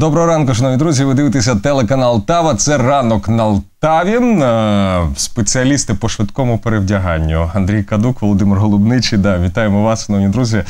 Доброго ранку, шановні друзі. Ви дивитеся телеканал Тава. Це ранок на Алтаві. Е, Спеціалісти по швидкому перевдяганню. Андрій Кадук, Володимир Голубничий. Да, вітаємо вас, шановні друзі. Е,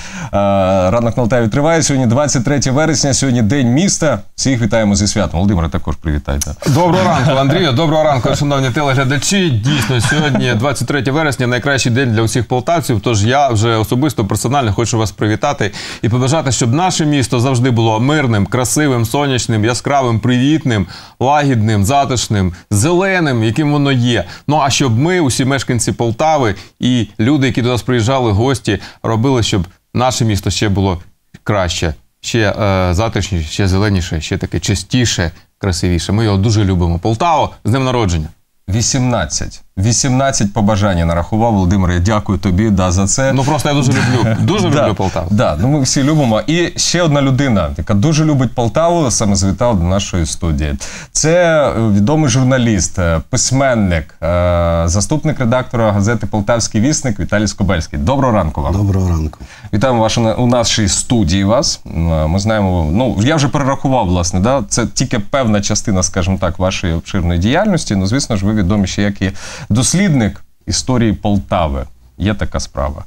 Ранок на Алтаві триває. Сьогодні 23 вересня, сьогодні день міста. Всіх вітаємо зі святом. Володимире, також привітайте. Доброго ранку, Андрію. Доброго ранку, шановні телеглядачі. Дійсно, сьогодні 23 вересня, найкращий день для усіх полтавців. Тож я вже особисто персонально хочу вас привітати і побажати, щоб наше місто завжди було мирним, красивим, сонячним, яскравим, привітним, лагідним, затишним, зеленим, яким воно є. Ну а щоб ми, усі мешканці Полтави і люди, які до нас приїжджали, гості, робили, щоб наше місто ще було краще, ще е, затишніше, ще зеленіше, ще таке чистіше, красивіше. Ми його дуже любимо. Полтаво з днем народження. 18. 18 побажань нарахував. Володимире, я дякую тобі да, за це. Ну просто я дуже люблю. Дуже люблю Полтаву. Да, ну ми всі любимо. І ще одна людина, яка дуже любить Полтаву, саме завітала до нашої студії. Це е, відомий журналіст, е, письменник, е, заступник редактора газети Полтавський вісник Віталій Скобельський. Доброго ранку вам. Доброго ранку. Вітаємо вас у нашій студії. Вас ми знаємо. Ну я вже перерахував, власне, да це тільки певна частина, скажімо так, вашої обширної діяльності. Ну, звісно ж, ви відомі ще як і дослідник історії Полтави. Є така справа.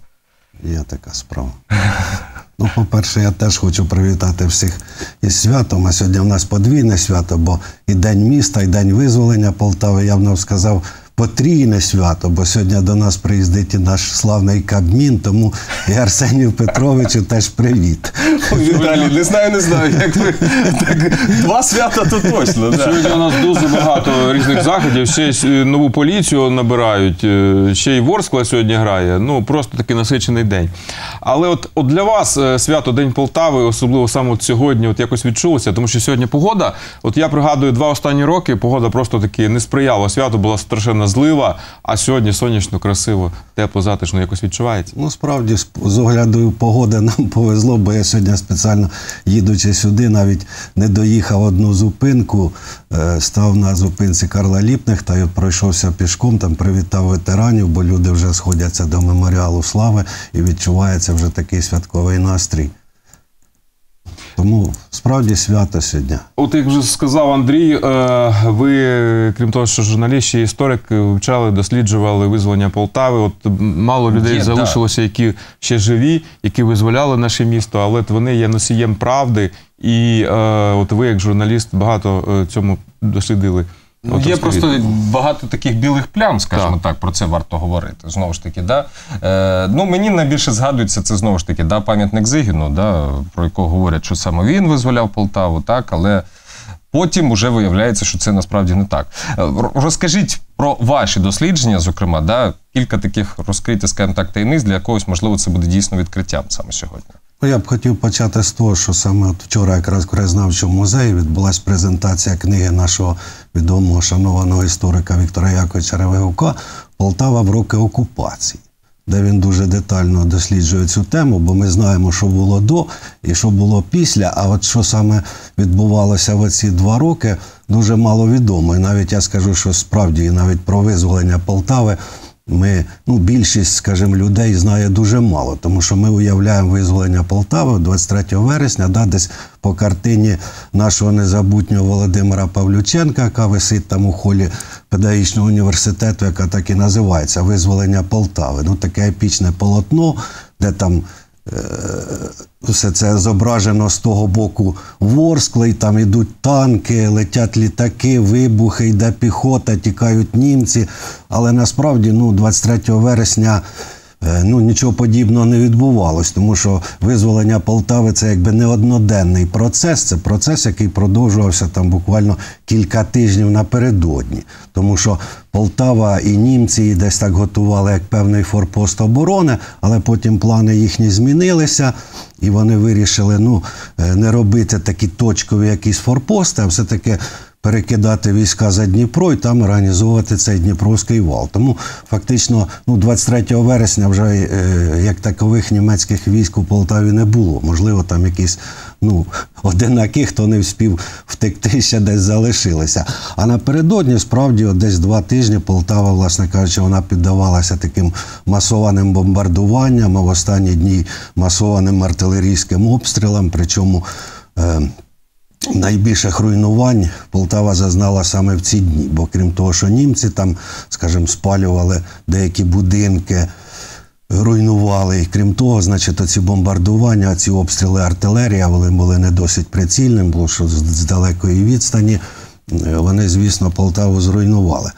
Є така справа. Ну, по-перше, я теж хочу привітати всіх із святом. А сьогодні в нас подвійне свято, бо і День міста, і День визволення Полтави. Я б нам сказав потрійне свято, бо сьогодні до нас приїздить і наш славний Кабмін, тому і Арсенію Петровичу теж привіт. Віталій, не знаю, не знаю. Як ви так, два свята, то точно. Да. Сьогодні у нас дуже багато різних заходів. Ще й е, нову поліцію набирають, е, ще й Ворскла сьогодні грає. Ну просто такий насичений день. Але от, от для вас е, свято День Полтави, особливо саме от сьогодні, от якось відчулося, тому що сьогодні погода. От я пригадую два останні роки, погода просто таки не сприяла. Свято була страшенно злива, а сьогодні сонячно, красиво, тепло, затишно якось відчувається. Ну, справді, з- з огляду погоди нам повезло, бо я сьогодні спеціально їдучи сюди, навіть не доїхав одну зупинку, е, став на зупинці Карла Ліпних та й пройшовся пішком, там привітав ветеранів, бо люди вже сходяться до меморіалу слави і відчувається вже такий святковий настрій. Тому справді свято сьогодні. От як вже сказав Андрій, е, ви, крім того, що журналіст, ще історик, вивчали, досліджували визволення Полтави. От мало людей Є, залишилося, які ще живі, які визволяли наше місто, але вони є носієм правди. І е, от ви, як журналіст, багато е, цьому дослідили. Ну, От є просто багато таких білих плям, скажімо так. про це варто говорити. Знову ж таки, да? е, ну мені найбільше згадується це знову ж таки, да, пам'ятник Зигіну, да, про якого говорять, що саме він визволяв Полтаву, так, але потім вже виявляється, що це насправді не так. Е, Розкажіть про ваші дослідження, зокрема, да, кілька таких розкритих, скажімо так, таємниць, для якогось, можливо, це буде дійсно відкриттям саме сьогодні. Ну, я б хотів почати з того, що саме от вчора, якраз в краєзнавчому музеї, відбулася презентація книги нашого відомого шанованого історика Віктора Яковича Ревегука Полтава в роки окупації, де він дуже детально досліджує цю тему, бо ми знаємо, що було до і що було після. А от що саме відбувалося в ці два роки, дуже мало відомо. І навіть я скажу, що справді і навіть про визволення Полтави ми, ну, більшість, скажімо, людей знає дуже мало, тому що ми уявляємо визволення Полтави 23 вересня, да, десь по картині нашого незабутнього Володимира Павлюченка, яка висить там у холі педагогічного університету, яка так і називається Визволення Полтави. Ну, таке епічне полотно, де там все це зображено з того боку Ворскли, там ідуть танки, летять літаки, вибухи, йде піхота, тікають німці. Але насправді ну, 23 вересня е, ну, нічого подібного не відбувалось, тому що визволення Полтави це якби не одноденний процес, це процес, який продовжувався там буквально кілька тижнів напередодні. Тому що Полтава і німці її десь так готували як певний форпост оборони, але потім плани їхні змінилися, і вони вирішили ну, е, не робити такі точкові якісь форпости, а все-таки перекидати війська за Дніпро і там організовувати цей Дніпровський вал. Тому фактично ну, 23 вересня вже е, як такових німецьких військ у Полтаві не було. Можливо, там якісь ну, одинаки, хто не вспів втекти, ще десь залишилися. А напередодні, справді, десь два тижні Полтава, власне кажучи, вона піддавалася таким масованим бомбардуванням, а в останні дні масованим артилерійським обстрілам. Причому. Е, найбільших руйнувань Полтава зазнала саме в ці дні. Бо крім того, що німці там, скажімо, спалювали деякі будинки, руйнували. І крім того, значить, оці бомбардування, ці обстріли артилерія, вони були не досить прицільними, бо що з- далекої відстані е, вони, звісно, Полтаву зруйнували.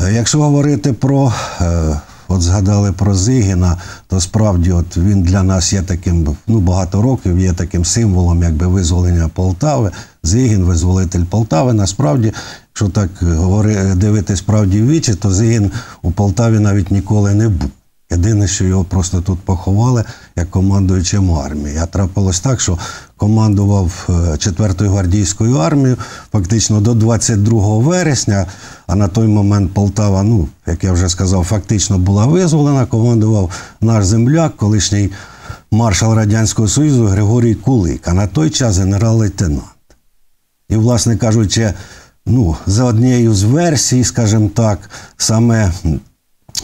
Е, Якщо говорити про, е, от згадали про Зигіна, то справді от він для нас є таким, ну багато років є таким символом якби визволення Полтави. Зигін, визволитель Полтави. Насправді, якщо так говори, дивитись правді в вічі, то Зигін у Полтаві навіть ніколи не був. Єдине, що його просто тут поховали як командуючим армії. А трапилось так, що командував е, 4-ю гвардійською армією фактично до 22 вересня, а на той момент Полтава, ну, як я вже сказав, фактично була визволена, командував наш земляк, колишній маршал Радянського Союзу Григорій Кулик, а на той час генерал-лейтенант. І, власне кажучи, ну, за однією з версій, скажімо так, саме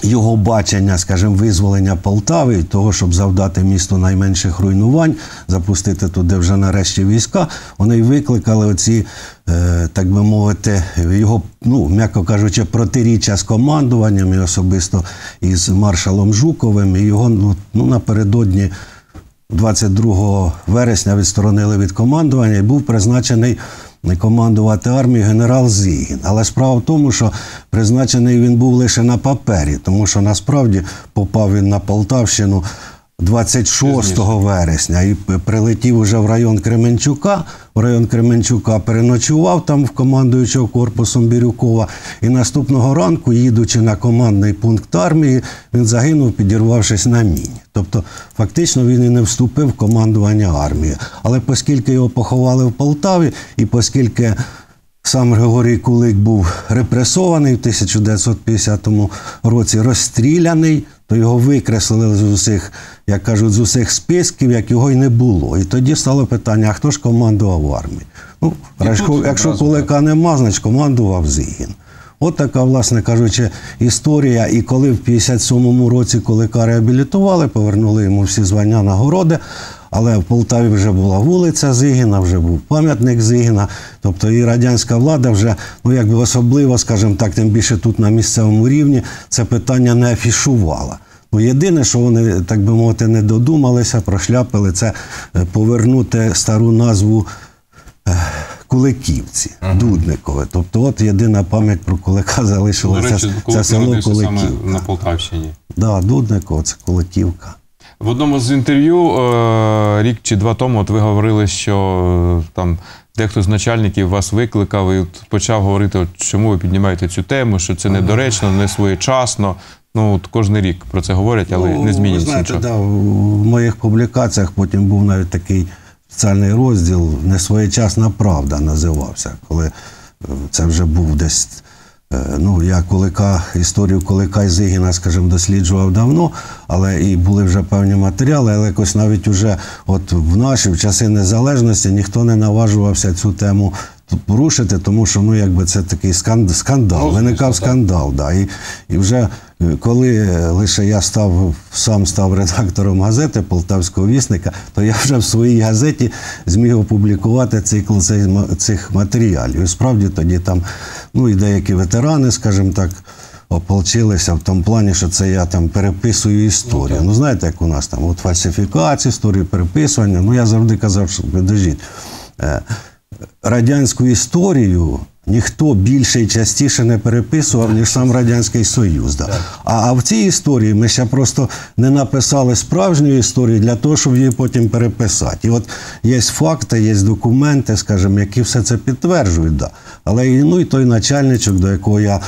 його бачення, скажімо, визволення Полтави того, щоб завдати місту найменших руйнувань, запустити туди вже нарешті війська, вони викликали оці, е, так би мовити, його, ну, м'яко кажучи, протиріччя з командуванням і особисто із маршалом Жуковим. І його ну, ну, напередодні 22 вересня відсторонили від командування і був призначений командувати армією генерал Зігін. Але справа в тому, що призначений він був лише на папері, тому що насправді попав він на Полтавщину 26 вересня і прилетів уже в район Кременчука. В район Кременчука переночував там в командуючого корпусом Бірюкова. І наступного ранку, їдучи на командний пункт армії, він загинув, підірвавшись на міні. Тобто, фактично, він і не вступив в командування армії. Але оскільки його поховали в Полтаві, і оскільки Сам Григорій Кулик був репресований в 1950 році, розстріляний, то його викреслили з усіх, як кажуть, з усіх списків, як його й не було. І тоді стало питання: а хто ж командував армією? Ну, якщо, якщо одразу Кулика нема, значить командував Зигін. От така, власне кажучи, історія. І коли в 57-му році Кулика реабілітували, повернули йому всі звання нагороди. Але в Полтаві вже була вулиця Зигіна, вже був пам'ятник Зигіна. Тобто і радянська влада вже, ну якби особливо, скажімо так, тим більше тут на місцевому рівні, це питання не афішувала. Ну, єдине, що вони, так би мовити, не додумалися, прошляпили, це е, повернути стару назву е, Куликівці, Дудникове. Тобто, от єдина пам'ять про Кулика залишилася. Це, це село народився саме на Полтавщині. Да, Дудникове, це Куликівка. В одному з інтерв'ю е, рік чи два тому от ви говорили, що е, там дехто з начальників вас викликав і от почав говорити, от, чому ви піднімаєте цю тему, що це недоречно, не своєчасно. Ну, от кожен рік про це говорять, але Ну, не змінюється Ви знаєте, нічого. да, в моїх публікаціях потім був навіть такий спеціальний розділ Несвоєчасна правда називався, коли е, це вже був десь. Е, Ну, я Кулика, історію Кулика і Зигіна, скажімо, досліджував давно, але і були вже певні матеріали, але якось навіть уже от в наші в часи незалежності ніхто не наважувався цю тему порушити, тому що ну, якби це такий скандал, скандал. Ну, виникав скандал. Да. І, і вже е, коли е, лише я став сам став редактором газети Полтавського вісника, то я вже в своїй газеті зміг опублікувати цикл цих матеріалів. І справді тоді там ну, і деякі ветерани, скажімо так. Ополчилися в тому плані, що це я там переписую історію. Ну, знаєте, як у нас там от фальсифікації, історії переписування. Ну я завжди казав, що підождіть. Радянську історію ніхто більше і частіше не переписував, ніж сам Радянський Союз. Да. А, а в цій історії ми ще просто не написали справжньої історії для того, щоб її потім переписати. І от є факти, є документи, скажімо, які все це підтверджують. Да. Але ну, і той начальничок, до якого я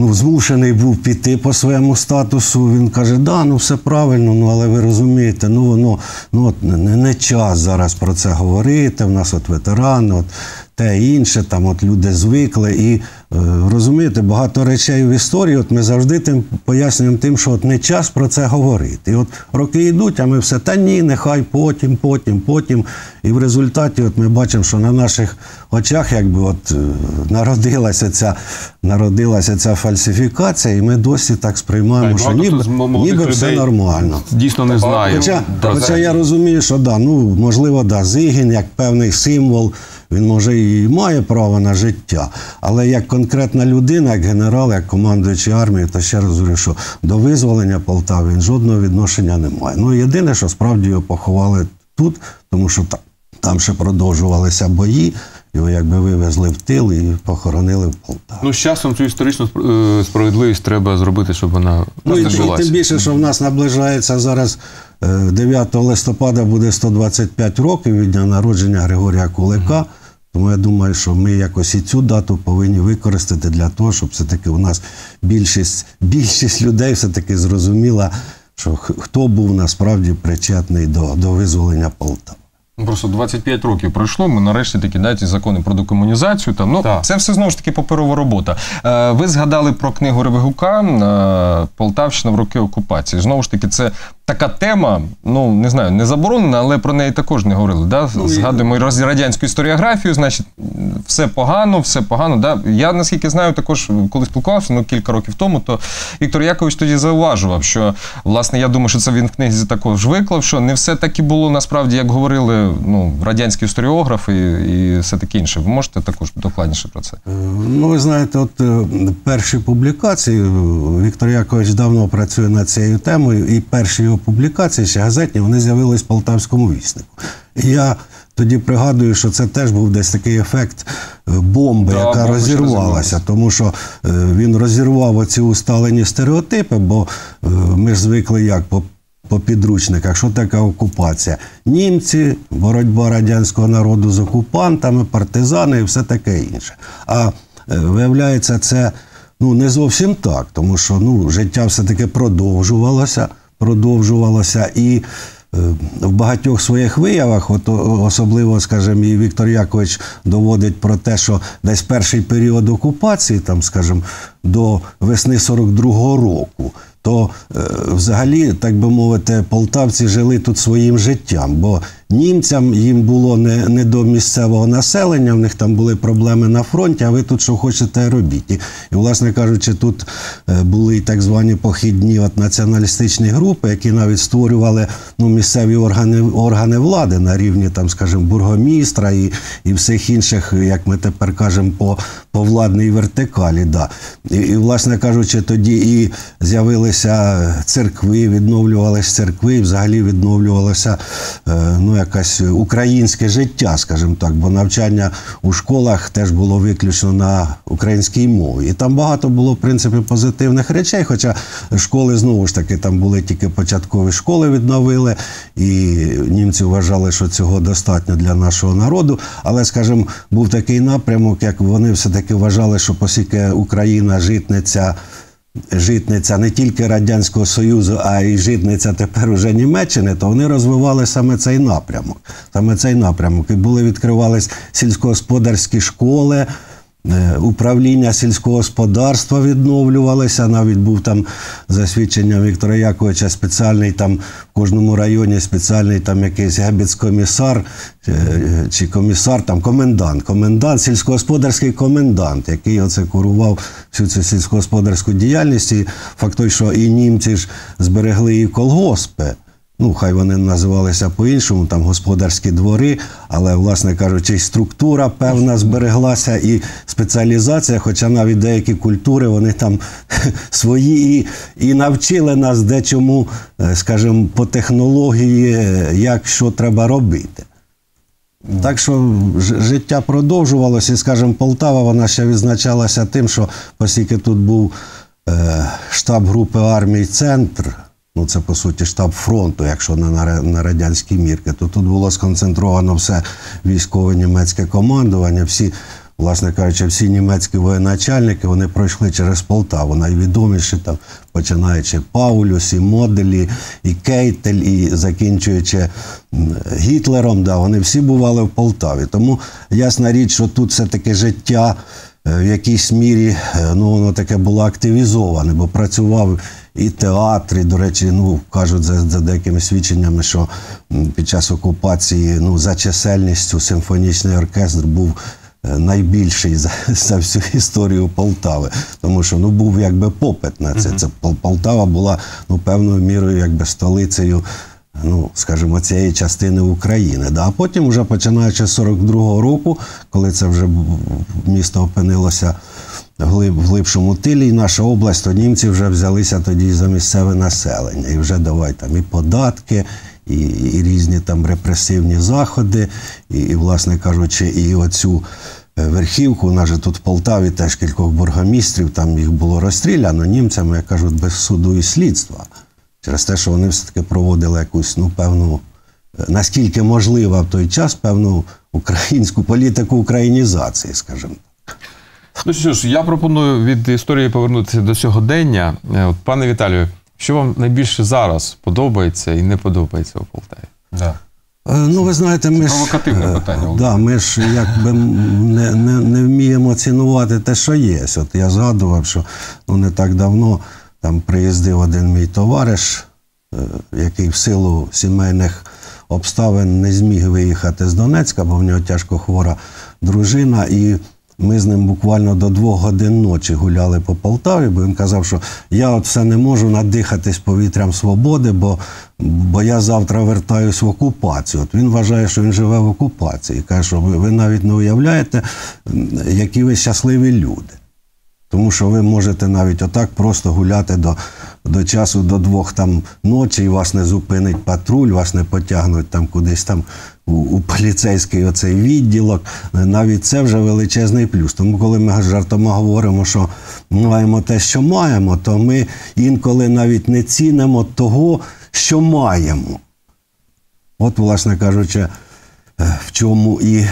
ну, змушений був піти по своєму статусу. Він каже, да, ну все правильно, ну але ви розумієте, ну воно ну, от не, не час зараз про це говорити. У нас от ветерани, от те інше. Там от люди звикли. І розумієте, багато речей в історії. От ми завжди тим пояснюємо тим, що от не час про це говорити. І от роки йдуть, а ми все та ні, нехай потім, потім, потім. І в результаті, от ми бачимо, що на наших очах, якби от е, народилася ця народилася ця фальсифікація, і ми досі так сприймаємо, Так, що ніби, ніби все нормально. Дійсно не знаю. Хоча, хоча я розумію, що да, ну можливо, да, Зигін як певний символ, він може і має право на життя. Але як конкретна людина, як генерал, як командуючий армією, то ще раз говорю, що до визволення Полтави він жодного відношення не має. Ну єдине, що справді його поховали тут, тому що там, там ще продовжувалися бої, його якби вивезли в тил і похоронили в Полтаві. Ну, з часом цю історичну е, справедливість треба зробити, щоб вона Ну і, і тим більше, що в нас наближається зараз е, 9 листопада буде 125 років від дня народження Григорія Кулика. Тому я думаю, що ми якось і цю дату повинні використати для того, щоб все-таки у нас більшість, більшість людей все-таки зрозуміла, що хто був насправді причетний до, до визволення Полтави. Ну, Просто 25 років пройшло. Ми нарешті такі да, ті закони про декомунізацію. Там ну Так. це все знову ж таки паперова робота. Е, ви згадали про книгу Ревигука е, Полтавщина в роки окупації. Знову ж таки, це така тема. Ну не знаю, не заборонена, але про неї також не говорили. Да? Згадуємо роз- радянську історіографію, значить, все погано, все погано. Да? Я наскільки знаю, також коли спілкувався ну, кілька років тому, то Віктор Якович тоді зауважував, що власне я думаю, що це він в книзі також виклав, що не все так і було насправді, як говорили ну, радянські історіографи і, і все таке інше. Ви можете також докладніше про це? Е, Ну, ви знаєте, от е, перші публікації, е, Віктор Якович давно працює над цією темою, і перші його публікації, ще газетні, вони з'явились в Полтавському віснику. І я тоді пригадую, що це теж був десь такий ефект е, бомби, Да, яка розірвалася, тому що е, він розірвав оці усталені стереотипи, бо е, ми ж звикли як по по підручниках, що таке окупація. Німці, боротьба радянського народу з окупантами, партизани і все таке інше. А виявляється, це ну, не зовсім так, тому що ну, життя все-таки продовжувалося, продовжувалося і. е, В багатьох своїх виявах, от особливо, скажімо, і Віктор Якович доводить про те, що десь перший період окупації, там, скажімо, до весни 42-го року, то е, взагалі, так би мовити, полтавці жили тут своїм життям, бо німцям їм було не, не до місцевого населення, в них там були проблеми на фронті, а ви тут що хочете робіть. І, і власне кажучи, тут е, були так звані похідні от, націоналістичні групи, які навіть створювали ну, місцеві органи, органи влади на рівні, там, скажімо, бургомістра і, і всіх інших, як ми тепер кажемо, по, по владній вертикалі. Да. І, і, власне кажучи, тоді і з'явилися церкви, відновлювалися церкви, і взагалі відновлювалося е, ну, якесь українське життя, скажімо так, бо навчання у школах теж було виключно на українській мові. І там багато було, в принципі, позитивних речей, хоча школи знову ж таки там були тільки початкові школи відновили, і німці вважали, що цього достатньо для нашого народу. Але, скажімо, був такий напрямок, як вони все-таки вважали, що оскільки Україна житниця. Житниця не тільки Радянського Союзу, а й житниця тепер уже Німеччини, то вони розвивали саме цей напрямок. Саме цей напрямок. І були відкривались сільськогосподарські школи, управління сільського господарства відновлювалися. Навіть був там за свідченням Віктора Яковича спеціальний там в кожному районі спеціальний там якийсь гебіц-комісар е, чи комісар, там комендант, комендант, сільськогосподарський комендант, який оце курував всю цю сільськогосподарську діяльність. І факт той, що і німці ж зберегли і колгоспи. Ну, хай вони називалися по-іншому, там господарські двори, але, власне кажучи, структура певна збереглася, і спеціалізація, хоча навіть деякі культури вони там свої і, і навчили нас дечому, е, скажімо, по технології, е, як що треба робити. Так що життя продовжувалося, і, скажімо, Полтава вона ще відзначалася тим, що оскільки тут був е, штаб групи армій Центр, ну це по суті штаб фронту, якщо не на, на радянські мірки, то тут було сконцентровано все військове німецьке командування, всі власне кажучи, всі німецькі воєначальники вони пройшли через Полтаву. Найвідоміші там, починаючи Паулюс, і Моделі, і Кейтель, і закінчуючи Гітлером, да, вони всі бували в Полтаві. Тому ясна річ, що тут все-таки життя в якійсь мірі е, ну, воно таке було активізоване, бо працював і театр, і, до речі, ну, кажуть за, за деякими свідченнями, що під час окупації ну, за чисельністю симфонічний оркестр був е, найбільший за, за всю історію Полтави. Тому що ну, був якби попит на це. це Пол- Полтава була ну, певною мірою якби столицею ну, скажімо, цієї частини України. Да. А потім, вже починаючи з 42-го року, коли це вже місто опинилося в глибшому тилі, і наша область, то німці вже взялися тоді за місцеве населення. І вже давай там і податки, і, і різні там репресивні заходи, і, і власне кажучи, і оцю. е, Верхівку, у нас же тут в Полтаві теж кількох бургомістрів, там їх було розстріляно німцями, як кажуть, без суду і слідства. Через те, що вони все-таки проводили якусь ну, певну, е, наскільки можлива в той час, певну українську політику українізації, скажімо. Ну що ж, я пропоную від історії повернутися до сьогодення. Е, От, пане Віталію, що вам найбільше зараз подобається і не подобається у Полтаві? Да. Е, Ну, ви знаєте, ми ж, провокативне е, питання, Да, ми ж якби не, не, не вміємо цінувати те, що є. От я згадував, що ну, не так давно там приїздив один мій товариш, е, який в силу сімейних обставин не зміг виїхати з Донецька, бо в нього тяжко хвора дружина. І ми з ним буквально до двох годин ночі гуляли по Полтаві, бо він казав, що я от все не можу надихатись повітрям свободи, бо, бо я завтра вертаюсь в окупацію. От він вважає, що він живе в окупації. Каже, що ви, ви навіть не уявляєте, які ви щасливі люди. Тому що ви можете навіть отак просто гуляти до, до часу до двох там ночі, і вас не зупинить патруль, вас не потягнуть там кудись там у, у поліцейський оцей відділок. Навіть це вже величезний плюс. Тому, коли ми жартома говоримо, що ми маємо те, що маємо, то ми інколи навіть не цінимо того, що маємо. От, власне кажучи, е, в чому і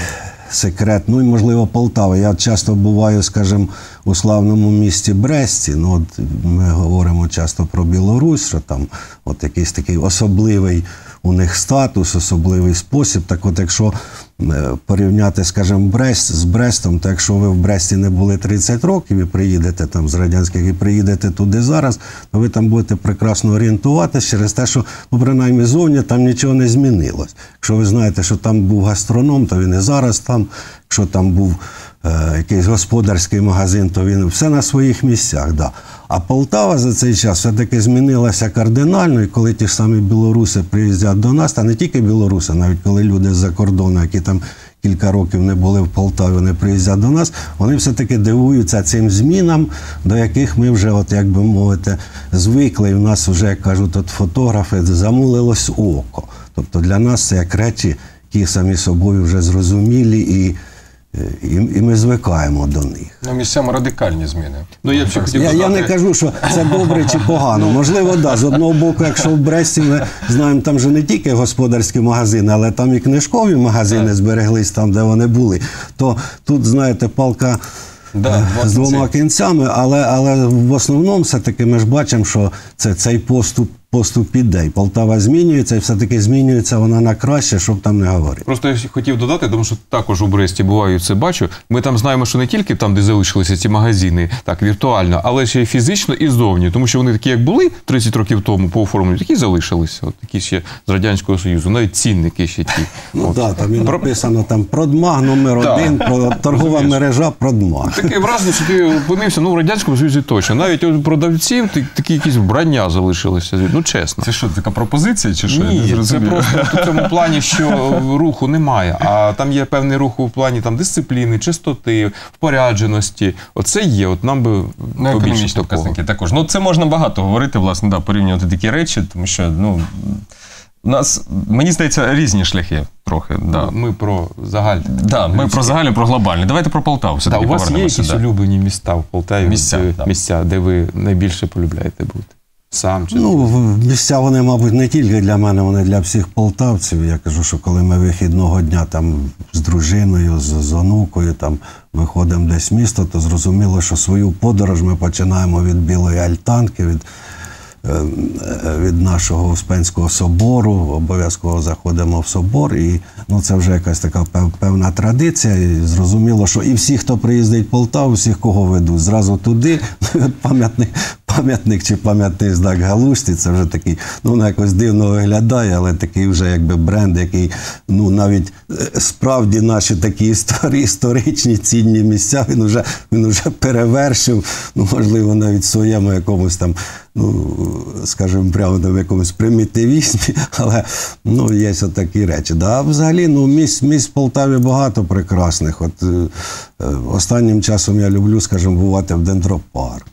секрет. Ну і можливо Полтава. Я часто буваю, скажімо, у славному місті Бресті. Ну, от ми говоримо часто про Білорусь, що там от якийсь такий особливий у них статус, особливий спосіб. Так от, якщо порівняти, скажімо, Брест з Брестом, то якщо ви в Бресті не були 30 років і приїдете там з радянських і приїдете туди зараз, то ви там будете прекрасно орієнтуватися через те, що ну, принаймні зовні там нічого не змінилось. Якщо ви знаєте, що там був гастроном, то він і зараз там. Якщо там був е, якийсь господарський магазин, то він все на своїх місцях. Да. А Полтава за цей час все-таки змінилася кардинально, і коли ті ж самі білоруси приїздять до нас, та не тільки білоруси, навіть коли люди з-за кордону, які там кілька років не були в Полтаві, вони приїздять до нас, вони все-таки дивуються цим змінам, до яких ми вже, от, як би мовити, звикли. І в нас вже, як кажуть, от фотографи, замулилось око. Тобто для нас це як речі, які самі собою вже зрозумілі, і, і, і ми звикаємо до них. Ну, місцями радикальні зміни. Ну, я хотів Я, я не кажу, що це добре чи погано. Можливо, да. З одного боку, якщо в Бресті ми знаємо, там же не тільки господарські магазини, але там і книжкові магазини збереглись там, де вони були. То тут, знаєте, палка. Да, е, з двома кінцями, але, але в основному все-таки ми ж бачимо, що це, цей поступ, поступ. І Полтава змінюється, і все-таки змінюється вона на краще, щоб там не говорити. Просто я хотів додати, тому що також у Бресті буваю це бачу. Ми там знаємо, що не тільки там, де залишилися ці магазини, так віртуально, але ще й фізично і зовні, тому що вони такі, як були 30 років тому по оформленню, такі залишилися. От такі ще з радянського союзу, навіть цінники ще ті. Ну так, там і написано там Продмаг номер один, торгова мережа Продмаг. Таке враження, що ти опинився ну, в радянському союзі точно. Навіть у продавців такі якісь вбрання залишилися. Ну чесно. Це що, така пропозиція чи що? Я не Ні, це просто в цьому плані, що руху немає. А там є певний рух у плані там дисципліни, чистоти, впорядженості. Оце є. От нам би Ну, побільше такого. показники також. Ну, це можна багато говорити, власне, да, порівнювати такі речі, тому що ну, у нас, мені здається, різні шляхи трохи. Да. Ми про загальне. Да, ми про загальне, про глобальне. Давайте про Полтаву. Да, Все-таки у вас є якісь да. улюблені міста в Полтаві, Місця, де, да. місця, де ви найбільше полюбляєте бути? Сам чи Ну, місця вони, мабуть, не тільки для мене, вони для всіх полтавців. Я кажу, що коли ми вихідного дня там з дружиною, з, з онукою там виходимо десь в місто, то зрозуміло, що свою подорож ми починаємо від Білої Альтанки, від, від нашого Успенського собору, обов'язково заходимо в собор. І ну, це вже якась така певна традиція. І зрозуміло, що і всі, хто приїздить в Полтаву, всіх кого ведуть, зразу туди, пам'ятник, пам'ятник чи пам'ятний знак Галушці, це вже такий, ну воно якось дивно виглядає, але такий вже якби бренд, який ну навіть е, справді наші такі історії, історичні цінні місця, він вже він вже перевершив, ну можливо, навіть в своєму якомусь там, ну скажімо, прямо там якомусь примітивізмі, але ну є такі речі. Да, а взагалі, ну місць, місць в Полтаві багато прекрасних. От е, е, останнім часом я люблю, скажімо, бувати в дендропарку.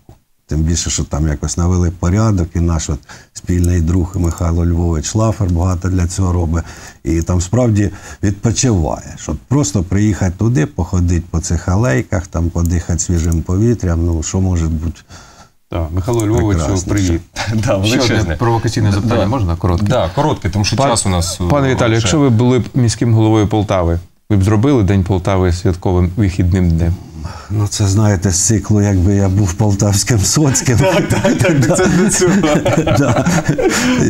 Тим більше, що там якось навели порядок, і наш от спільний друг Михайло Львович Лафер багато для цього робить. І там справді відпочиває. Щоб просто приїхати туди, походити по цих алейках, там подихати свіжим повітрям. Ну що може бути? Так, Михайло Львовичу, привіт. Да, Ще одне провокаційне запитання, можна коротке? Да, коротке, тому що Пан- час у нас. е, Пане Віталію, якщо ви були б міським головою Полтави, ви б зробили День Полтави святковим вихідним днем? Ну, це знаєте, з циклу, якби я був полтавським соцьким. Так, так, так, це до цього.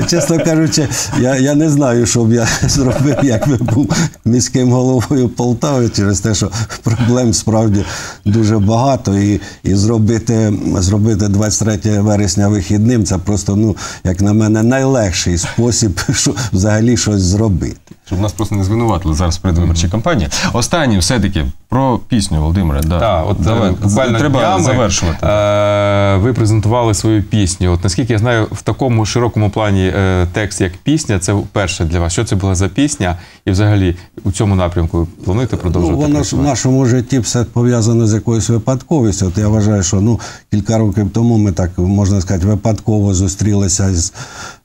Чесно кажучи, я, я не знаю, що б я зробив, якби був міським головою Полтави, через те, що проблем справді дуже багато. І, і зробити, зробити 23 вересня вихідним це просто, ну, як на мене, найлегший спосіб, що взагалі щось зробити. Щоб нас просто не звинуватили зараз в передвиборчій кампанії. Останнє, все-таки, про пісню Володимире. Да. Так, от Давай, е, буквально треба днями, завершувати. е, ви презентували свою пісню. От наскільки я знаю, в такому широкому плані е, текст як пісня, це вперше для вас. Що це була за пісня? І взагалі у цьому напрямку ви плануєте Ну, продовжувати? воно ж в нашому житті все пов'язане з якоюсь випадковістю. От я вважаю, що ну, кілька років тому ми так, можна сказати, випадково зустрілися з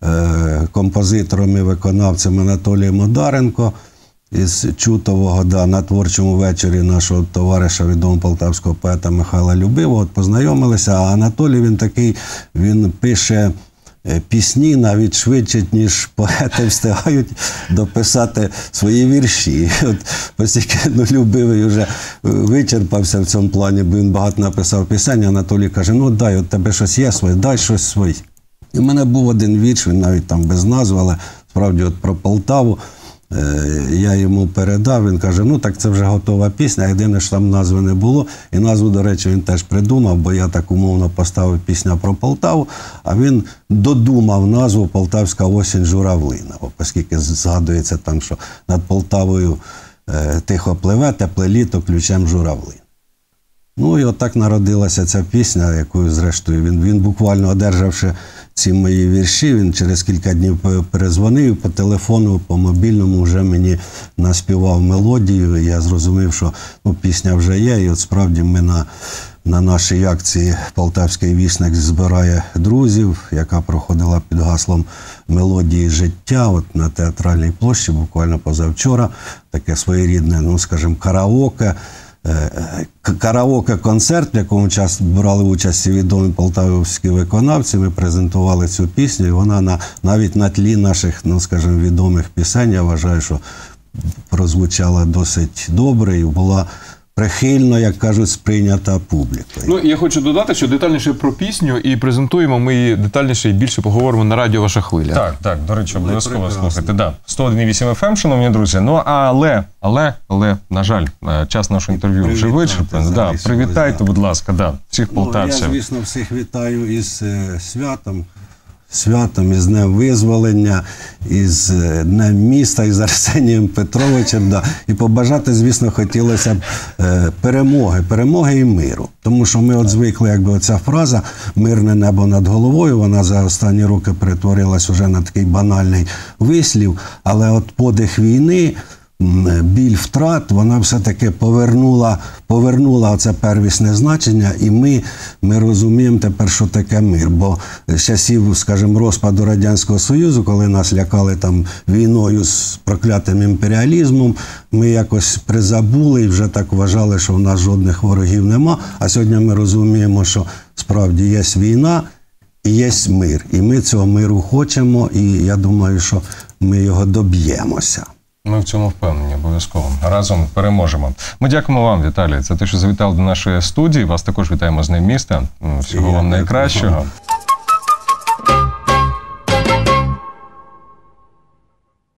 е, композитором і виконавцем Анатолієм Одаренко із Чутового да, на творчому вечорі нашого товариша, відомого полтавського поета Михайла Любивого. От познайомилися, а Анатолій він такий, він пише. е, Пісні навіть швидше, ніж поети встигають дописати свої вірші. От оскільки ну, любивий вже вичерпався в цьому плані, бо він багато написав пісень. Анатолій каже: ну дай, от тебе щось є своє, дай щось своє. І в мене був один вірш, він навіть там без назви, але справді от про Полтаву. Е, Я йому передав, він каже: ну так це вже готова пісня. Єдине, що там назви не було. І назву, до речі, він теж придумав, бо я так умовно поставив пісня про Полтаву, а він додумав назву Полтавська осінь журавлина, оскільки згадується там, що над Полтавою е, тихо пливе, тепле літо ключем журавлин. Ну і отак народилася ця пісня, якою, зрештою, він, він буквально одержавши ці мої вірші, він через кілька днів перезвонив по телефону, по мобільному вже мені наспівав мелодію. І я зрозумів, що ну, пісня вже є. І от справді ми на, на нашій акції Полтавський вісник збирає друзів, яка проходила під гаслом мелодії життя. От на театральній площі, буквально позавчора, таке своєрідне, ну скажімо, караоке. Е, к- караоке-концерт, в якому час брали участь відомі полтавські виконавці. Ми презентували цю пісню, і вона на, навіть на тлі наших, ну скажімо, відомих пісень, я вважаю, що прозвучала досить добре і була прихильно, як кажуть, сприйнята публікою. Ну, я хочу додати, що детальніше про пісню і презентуємо ми її детальніше і більше поговоримо на радіо Ваша хвиля. Так, так, до речі, обов'язково слухайте. Да. 101,8 FM, шановні друзі. Ну, але, але, але, на жаль, е, час нашого інтерв'ю вже вичерпаний. Да, привітайте, да. будь ласка, да, всіх Ну, я, звісно, всіх вітаю із е, святом. Святом із Днем Визволення, із е, Днем міста, із Арсенієм Петровичем. Да. І побажати, звісно, хотілося б е, перемоги, перемоги і миру. Тому що ми от звикли, якби оця фраза мирне небо над головою, вона за останні роки перетворилась уже на такий банальний вислів. Але от подих війни біль втрат, вона все-таки повернула, повернула це первісне значення, і ми, ми розуміємо тепер, що таке мир. Бо з часів, скажімо, розпаду Радянського Союзу, коли нас лякали там війною з проклятим імперіалізмом, ми якось призабули і вже так вважали, що в нас жодних ворогів нема. А сьогодні ми розуміємо, що справді є війна. і є мир. І ми цього миру хочемо, і я думаю, що ми його доб'ємося. Ми в цьому впевнені, обов'язково. Разом переможемо. Ми дякуємо вам, Віталій, за те, що завітали до нашої студії. Вас також вітаємо з ним міста. Всього Я вам найкращого.